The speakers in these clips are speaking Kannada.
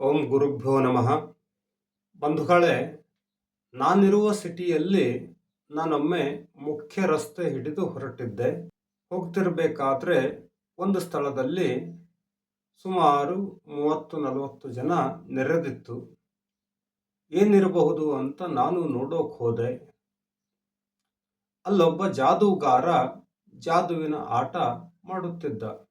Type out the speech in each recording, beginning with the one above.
ಓಂ ಗುರುಭ್ಯೋ ನಮಃ. ಬಂಧುಗಳೇ, ನಾನಿರುವ ಸಿಟಿಯಲ್ಲಿ ನಾನೊಮ್ಮೆ ಮುಖ್ಯ ರಸ್ತೆ ಹಿಡಿದು ಹೊರಟಿದ್ದೆ. ಹೋಗ್ತಿರ್ಬೇಕಾದ್ರೆ ಒಂದು ಸ್ಥಳದಲ್ಲಿ ಸುಮಾರು ಮೂವತ್ತು, ನಲವತ್ತು ಜನ ನೆರೆದಿತ್ತು. ಏನಿರಬಹುದು ಅಂತ ನಾನು ನೋಡೋಕೆ ಹೋದೆ. ಅಲ್ಲೊಬ್ಬ ಜಾದೂಗಾರ ಜಾದುವಿನ ಆಟ ಮಾಡುತ್ತಿದ್ದ.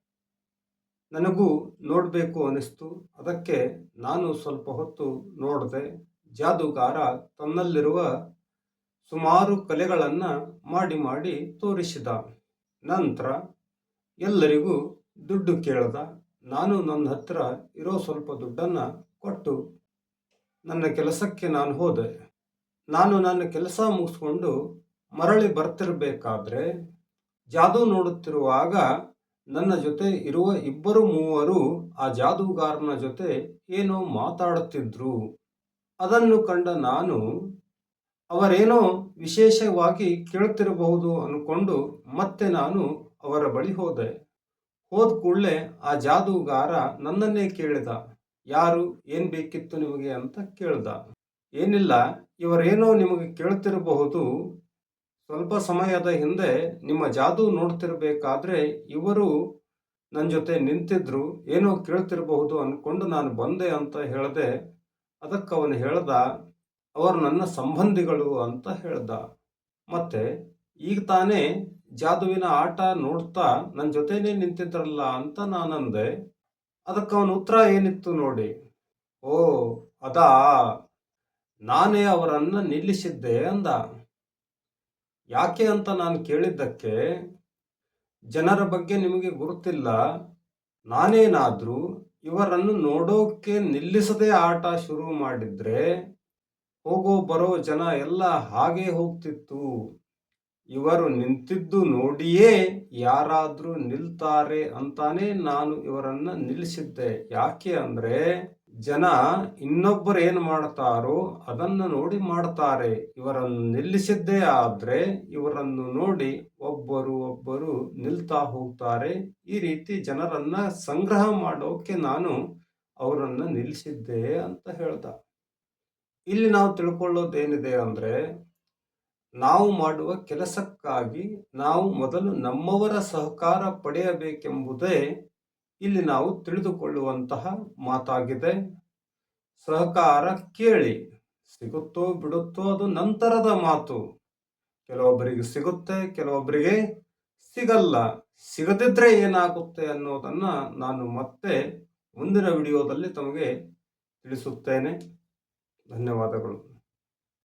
ನನಗೂ ನೋಡಬೇಕು ಅನಿಸ್ತು ಅದಕ್ಕೆ ನಾನು ಸ್ವಲ್ಪ ಹೊತ್ತು ನೋಡಿದೆ. ಜಾದೂಗಾರ ತನ್ನಲ್ಲಿರುವ ಸುಮಾರು ಕಲೆಗಳನ್ನು ಮಾಡಿ ಮಾಡಿ ತೋರಿಸಿದ. ನಂತರ ಎಲ್ಲರಿಗೂ ದುಡ್ಡು ಕೇಳ್ದ. ನಾನು ನನ್ನ ಹತ್ರ ಇರೋ ಸ್ವಲ್ಪ ದುಡ್ಡನ್ನು ಕೊಟ್ಟು ನನ್ನ ಕೆಲಸಕ್ಕೆ ನಾನು ಹೋದೆ. ನಾನು ನನ್ನ ಕೆಲಸ ಮುಗಿಸ್ಕೊಂಡು ಮರಳಿ ಬರ್ತಿರಬೇಕಾದ್ರೆ ಜಾದೂ ನೋಡುತ್ತಿರುವಾಗ ನನ್ನ ಜೊತೆ ಇರುವ ಇಬ್ಬರು ಮೂವರು ಆ ಜಾದೂಗಾರನ ಜೊತೆ ಏನೋ ಮಾತಾಡುತ್ತಿದ್ರು. ಅದನ್ನು ಕಂಡ ನಾನು, ಅವರೇನೋ ವಿಶೇಷವಾಗಿ ಕೇಳುತ್ತಿರಬಹುದು ಅನ್ಕೊಂಡು ಮತ್ತೆ ನಾನು ಅವರ ಬಳಿ ಹೋದೆ. ಹೋದ ಕೂಡಲೇ ಆ ಜಾದೂಗಾರ ನನ್ನನ್ನೇ ಕೇಳಿದ. ಯಾರು, ಏನ್ ಬೇಕಿತ್ತು ನಿಮಗೆ ಅಂತ ಕೇಳ್ದ. ಏನಿಲ್ಲ, ಇವರೇನೋ ನಿಮಗೆ ಕೇಳ್ತಿರಬಹುದು ಸ್ವಲ್ಪ ಸಮಯದ ಹಿಂದೆ ನಿಮ್ಮ ಜಾದೂ ನೋಡ್ತಿರ್ಬೇಕಾದ್ರೆ ಇವರು ನನ್ನ ಜೊತೆ ನಿಂತಿದ್ರು, ಏನೋ ಕೇಳ್ತಿರಬಹುದು ಅಂದ್ಕೊಂಡು ನಾನು ಬಂದೆ ಅಂತ ಹೇಳಿದೆ. ಅದಕ್ಕೆ ಅವನು ಹೇಳ್ದ, ಅವರು ನನ್ನ ಸಂಬಂಧಿಗಳು ಅಂತ ಹೇಳ್ದ. ಮತ್ತೆ ಈಗ ತಾನೇ ಜಾದುವಿನ ಆಟ ನೋಡ್ತಾ ನನ್ನ ಜೊತೆನೇ ನಿಂತಿದ್ರಲ್ಲ ಅಂತ ನಾನಂದೆ. ಅದಕ್ಕೆ ಅವನ ಉತ್ತರ ಏನಿತ್ತು ನೋಡಿ. ಓ, ಅದಾ? ನಾನೇ ಅವರನ್ನು ನಿಲ್ಲಿಸಿದ್ದೆ ಅಂದ. ಯಾಕೆ ಅಂತ ನಾನು ಕೇಳಿದ್ದಕ್ಕೆ ಜನರ ಬಗ್ಗೆ ನಿಮಗೆ ಗುರುತಿಲ್ಲ. ನಾನೇನಾದರೂ ಇವರನ್ನು ನೋಡೋಕೆ ನಿಲ್ಲಿಸದೆ ಆಟ ಶುರು ಮಾಡಿದ್ರೆ ಹೋಗೋ ಬರೋ ಜನ ಎಲ್ಲ ಹಾಗೆ ಹೋಗ್ತಿತ್ತು. ಇವರು ನಿಂತಿದ್ದು ನೋಡಿಯೇ ಯಾರಾದರೂ ನಿಲ್ತಾರೆ ಅಂತಾನೆ ನಾನು ಇವರನ್ನು ನಿಲ್ಲಿಸಿದ್ದೆ. ಯಾಕೆ ಅಂದ್ರೆ ಜನ ಇನ್ನೊಬ್ಬರು ಏನು ಮಾಡ್ತಾರೋ ಅದನ್ನು ನೋಡಿ ಮಾಡ್ತಾರೆ. ಇವರನ್ನು ನಿಲ್ಲಿಸಿದ್ದೇ ಆದರೆ ಇವರನ್ನು ನೋಡಿ ಒಬ್ಬರು ಒಬ್ಬರು ನಿಲ್ತಾ ಹೋಗ್ತಾರೆ. ಈ ರೀತಿ ಜನರನ್ನು ಸಂಗ್ರಹ ಮಾಡೋಕೆ ನಾನು ಅವರನ್ನು ನಿಲ್ಲಿಸಿದ್ದೆ ಅಂತ ಹೇಳ್ದ. ಇಲ್ಲಿ ನಾವು ತಿಳ್ಕೊಳ್ಳೋದೇನಿದೆ ಅಂದ್ರೆ, ನಾವು ಮಾಡುವ ಕೆಲಸಕ್ಕಾಗಿ ನಾವು ಮೊದಲು ನಮ್ಮವರ ಸಹಕಾರ ಪಡೆಯಬೇಕೆಂಬುದೇ ಇಲ್ಲಿ ನಾವು ತಿಳಿದುಕೊಳ್ಳುವಂತಹ ಮಾತಾಗಿದೆ. ಸಹಕಾರ ಕೇಳಿ. ಸಿಗುತ್ತೋ ಬಿಡುತ್ತೋ ಅದು ನಂತರದ ಮಾತು. ಕೆಲವೊಬ್ಬರಿಗೆ ಸಿಗುತ್ತೆ, ಕೆಲವೊಬ್ಬರಿಗೆ ಸಿಗಲ್ಲ. ಸಿಗದಿದ್ರೆ ಏನಾಗುತ್ತೆ ಅನ್ನೋದನ್ನ ನಾನು ಮತ್ತೆ ಮುಂದಿನ ವಿಡಿಯೋದಲ್ಲಿ ತಮಗೆ ತಿಳಿಸುತ್ತೇನೆ. ಧನ್ಯವಾದಗಳು.